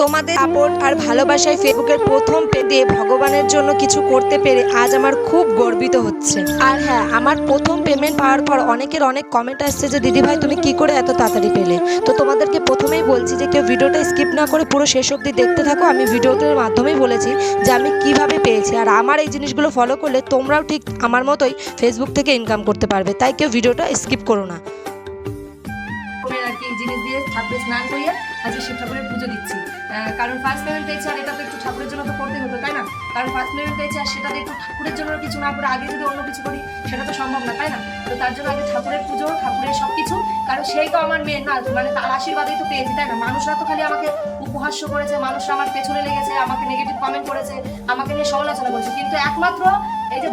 তোমাদের সাপোর্ট আর ভালোবাসায় ফেসবুকের প্রথম পে দিয়ে ভগবানের জন্য কিছু করতে পেরে আজ আমার খুব গর্বিত হচ্ছে। আর হ্যাঁ আমার প্রথম পেমেন্ট পাওয়ার পর অনেকের অনেক কমেন্ট আসছে যে, দিদি ভাই, তুমি কি করে এত তাড়াতাড়ি পেলে? তো তোমাদেরকে প্রথমেই বলছি যে, কেউ ভিডিওটা স্কিপ না করে পুরো শেষ অবধি দেখতে থাকো। আমি ভিডিওটার মাধ্যমেই বলেছি যে, আমি কীভাবে পেয়েছি। আর আমার এই জিনিসগুলো ফলো করলে তোমরাও ঠিক আমার মতোই ফেসবুক থেকে ইনকাম করতে পারবে। তাই কেউ ভিডিওটা স্কিপ করো না। আর কি জিনিস দিয়ে স্নান আজকে শিব ঠাকুরের পুজো দিচ্ছি। কারণ ফার্স্ট পেমেন্ট পেয়েছি আর এটা তো একটু ঠাকুরের জন্য তো করতে হতো, তাই না? কারণ ফার্স্ট পেমেন্ট পেয়েছি আর সেটাতে একটু ঠাকুরের জন্য কিছু না করে আগে যদি অন্য কিছু করি, সেটা তো সম্ভব না, তাই না? তো তার জন্য আগে ঠাকুরের পুজো, ঠাকুরের সব কিছু কারণ সেই তো আমার মেন না মানে তার আশীর্বাদেই তো পেয়েছি, তাই না? মানুষরা তো খালি আমাকে উপহাস্য করেছে, মানুষরা আমার পেছনে লেগেছে, আমাকে নেগেটিভ কমেন্ট করেছে, আমাকে নিয়ে সমালোচনা করেছে, কিন্তু একমাত্র এই যে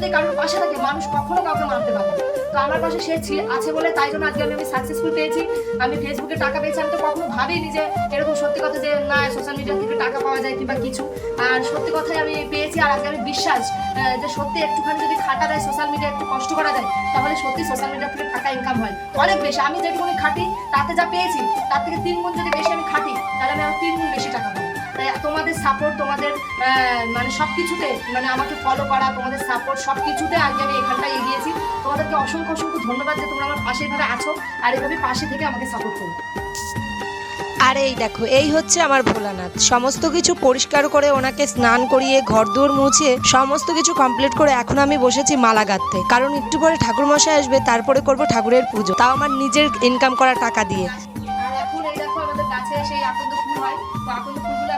যদি কারোর পাশে থাকে, মানুষ কখনো কাউকে মারতে পারে। তো আমার পাশে সে আছে বলে তাই জন্য আজকে আমি আমি সাকসেসফুল পেয়েছি। আমি ফেসবুকে টাকা পেয়েছি, আমি তো কখনো ভাবিনি যে এরকম সত্যি কথা যে না সোশ্যাল মিডিয়া থেকে টাকা পাওয়া যায় কিংবা কিছু। আর সত্যি কথাই আমি পেয়েছি, আর আজকে আমি বিশ্বাস যে সত্যি একটুখানি যদি খাটা দেয় সোশ্যাল মিডিয়া একটু কষ্ট করা যায় তাহলে সত্যি সোশ্যাল মিডিয়া থেকে টাকা ইনকাম হয়। অনেক বেশি, আমি যেটুকুনি খাটি, তাতে যা পেয়েছি, তার থেকে তিন গুণ যদি বেশি আমি খাটি, তাহলে আমি আরও তিন গুণ বেশি টাকা পাবো। তাই তোমাদের সাপোর্ট তোমাদের মানে সব কিছুতে মানে আমাকে ফলো করা তোমাদের সাপোর্ট সব কিছুতে আজকে আমি এখানটায় এগিয়েছি তোমাদেরকে অসংখ্য অসংখ্য ধন্যবাদ যে তোমরা আমার পাশে এভাবে আছো আর এভাবে পাশে থেকে আমাকে সাপোর্ট করো। আর এই দেখো এই হচ্ছে আমার ভোলানাথ। সমস্ত কিছু পরিষ্কার করে ওনাকে স্নান করিয়ে ঘরদুয়ার মুছিয়ে সমস্ত কিছু কমপ্লিট করে এখন আমি বসেছি মালা গাঁথতে কারণ একটু পরে ঠাকুর মশাই আসবে তারপরে করব ঠাকুরের পুজো। তাও আমার নিজের ইনকাম করা টাকা দিয়ে। আর এখন এই দেখো আমাদের গাছে সেই আকন্দ ফুল হয়। তো আকন্দ ফুলগুলো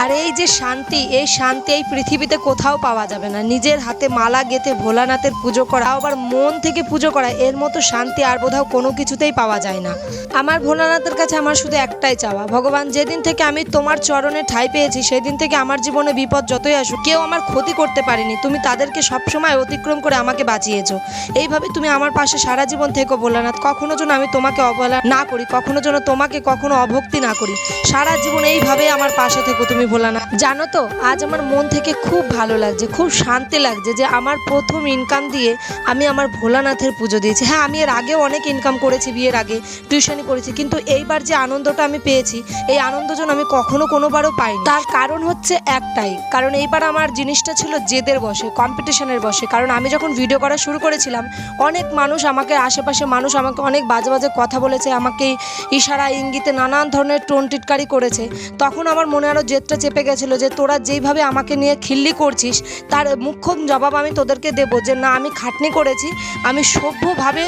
আর এই যে শান্তি, এই শান্তি এই পৃথিবীতে কোথাও পাওয়া যাবে না। নিজের হাতে মালা গেঁথে ভোলানাথের পুজো করা, আবার মন থেকে পুজো করা, এর মতো শান্তি আর বোধহয় কোনো কিছুতেই পাওয়া যায় না। আমার ভোলানাথের কাছে আমার শুধু একটাই চাওয়া, ভগবান যেদিন থেকে আমি তোমার চরণে ঠাই পেয়েছি, সেদিন থেকে আমার জীবনে বিপদ যতই আসুক, কেউ আমার ক্ষতি করতে পারেনি। তুমি তাদেরকে সবসময় অতিক্রম করে আমাকে বাঁচিয়েছো। এইভাবে তুমি আমার পাশে সারা জীবন থেকো ভোলানাথ। কখনো যেন আমি তোমাকে অবহেলা না করি, কখনো যেন তোমাকে কখনো অভক্তি না করি। সারা জীবন এইভাবেই আমার পাশে থেকো তুমি ভোলানাথ জানো তো, আজ আমার মন থেকে খুব ভালো লাগছে, খুব শান্তি লাগছে যে আমার প্রথম ইনকাম দিয়ে আমি আমার ভোলানাথের পুজো দিয়েছি। হ্যাঁ আমি এর আগেও অনেক ইনকাম করেছি, বিয়ের আগে টিউশনি করেছি, কিন্তু এইবার যে আনন্দটা আমি পেয়েছি, এই আনন্দ যেন আমি কখনো কোনোবারও পাইনি। তার কারণ হচ্ছে একটাই, কারণ এইবার আমার জিনিসটা ছিল জেদের বসে কম্পিটিশনের বসে। কারণ আমি যখন ভিডিও করা শুরু করেছিলাম, অনেক মানুষ আমাকে আশেপাশে, মানুষ আমাকে অনেক বাজে বাজে কথা বলেছে, আমাকে ইশারা, ইঙ্গিতে নানান ধরনের টোন টিটকারি করেছে। তখন আমার মনে আরও জেদটা চেপে গেছিল যে, তোরা যেইভাবে আমাকে নিয়ে খিল্লি করছিস, তার মুখ্যম জবাব আমি তোদেরকে দেবো যে, না, আমি খাটনি করেছি। আমি সভ্যভাবে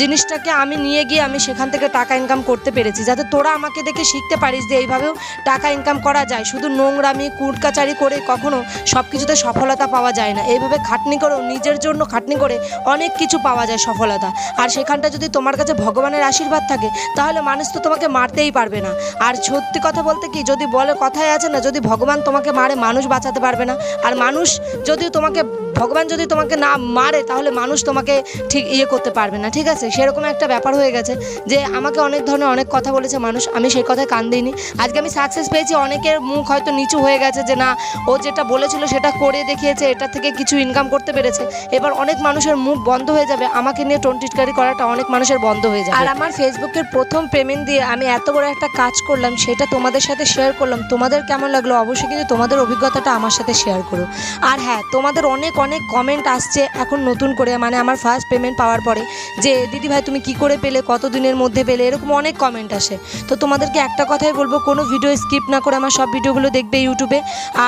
জিনিসটাকে আমি নিয়ে গিয়ে আমি সেখান থেকে টাকা ইনকাম করতে পেরেছি। যাতে তোরা আমাকে দেখে শিখতে পারিস যে, এইভাবেও টাকা ইনকাম করা যায়। শুধু নোংরামি, কুটকাচারি করে কখনো সব কিছুতে সফলতা পাওয়া যায় না। এইভাবে খাটনি করেও নিজের জন্য খাটনি করে অনেক কিছু পাওয়া যায় সফলতা। আর সেখানটা যদি তোমার কাছে ভগবানের আশীর্বাদ থাকে, তাহলে মানুষ তো তোমাকে মারতেই পারবে না। আর সত্যি কথা বলতে কি, যদি বলে কথায় আছে না যদি ভগবান তোমাকে মারে মানুষ বাঁচাতে পারবে না। আর মানুষ যদি তোমাকে ভগবান যদি তোমাকে না মারে, তাহলে মানুষ তোমাকে ঠিক ইয়ে করতে পারবে না, ঠিক আছে? সেরকম একটা ব্যাপার হয়ে গেছে যে আমাকে অনেক ধরনের অনেক কথা বলেছে মানুষ, আমি সেই কথায় কান দিইনি। আজকে আমি সাকসেস পেয়েছি, অনেকের মুখ হয়তো নিচু হয়ে গেছে যে না, ও যেটা বলেছিল সেটা করে দেখিয়েছে, এটা থেকে কিছু ইনকাম করতে পেরেছে। এবার অনেক মানুষের মুখ বন্ধ হয়ে যাবে, আমাকে নিয়ে টোনটিটকারি করাটা অনেক মানুষের বন্ধ হয়ে যাবে। আর আমার ফেসবুকের প্রথম পেমেন্ট দিয়ে আমি এত বড় একটা কাজ করলাম, সেটা তোমাদের সাথে শেয়ার করলাম। তোমাদের কেমন লাগল? অবশ্যই কিন্তু তোমাদের অভিজ্ঞতাটা আমার সাথে শেয়ার করো। আর হ্যাঁ তোমাদের অনেক অনেক কমেন্ট আসছে এখন নতুন করে মানে আমার ফার্স্ট পেমেন্ট পাওয়ার পরে যে, দিদি ভাই, তুমি কি করে পেলে? কত দিনের মধ্যে পেলে? এরকম অনেক কমেন্ট আসে। তো তোমাদেরকে একটা কথাই বলব, কোনো ভিডিও স্কিপ না করে আমার সব ভিডিওগুলো দেখবে ইউটিউবে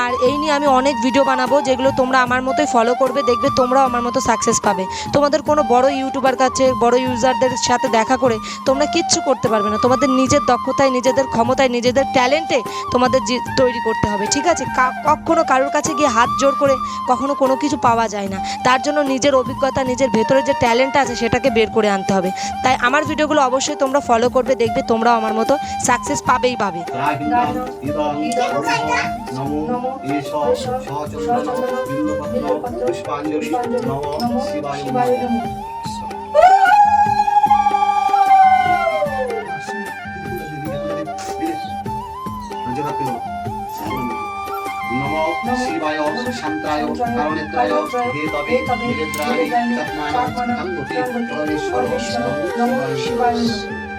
আর এই নিয়ে আমি অনেক ভিডিও বানাবো যেগুলো তোমরা আমার মতোই ফলো করবে, দেখবে তোমরাও আমার মতো সাকসেস পাবে। তোমাদের কোনো বড় ইউটিউবার কাছে, বড় ইউজারদের সাথে দেখা করে তোমরা কিচ্ছু করতে পারবে না। তোমাদের নিজের দক্ষতায়, নিজেদের ক্ষমতায়, নিজেদের ট্যালেন্টে তোমাদের তৈরি করতে হবে, ঠিক আছে? কখনো কারোর কাছে গিয়ে হাত জোর করে, কখনো কোনো কিছু পাওয়া যায় না তার জন্য নিজের অভিজ্ঞতা নিজের ভেতরে যে ট্যালেন্ট আছে সেটাকে বের করে আনতে হবে তাই আমার ভিডিওগুলো অবশ্যই তোমরা ফলো করবে দেখবে তোমরাও আমার মতো সাকসেস পাবেই পাবে নমো শান্তায় কারণেত্রায় হে তবে নিবেদ্রায় চাত্মায় পরমেশ্বর শিবায়।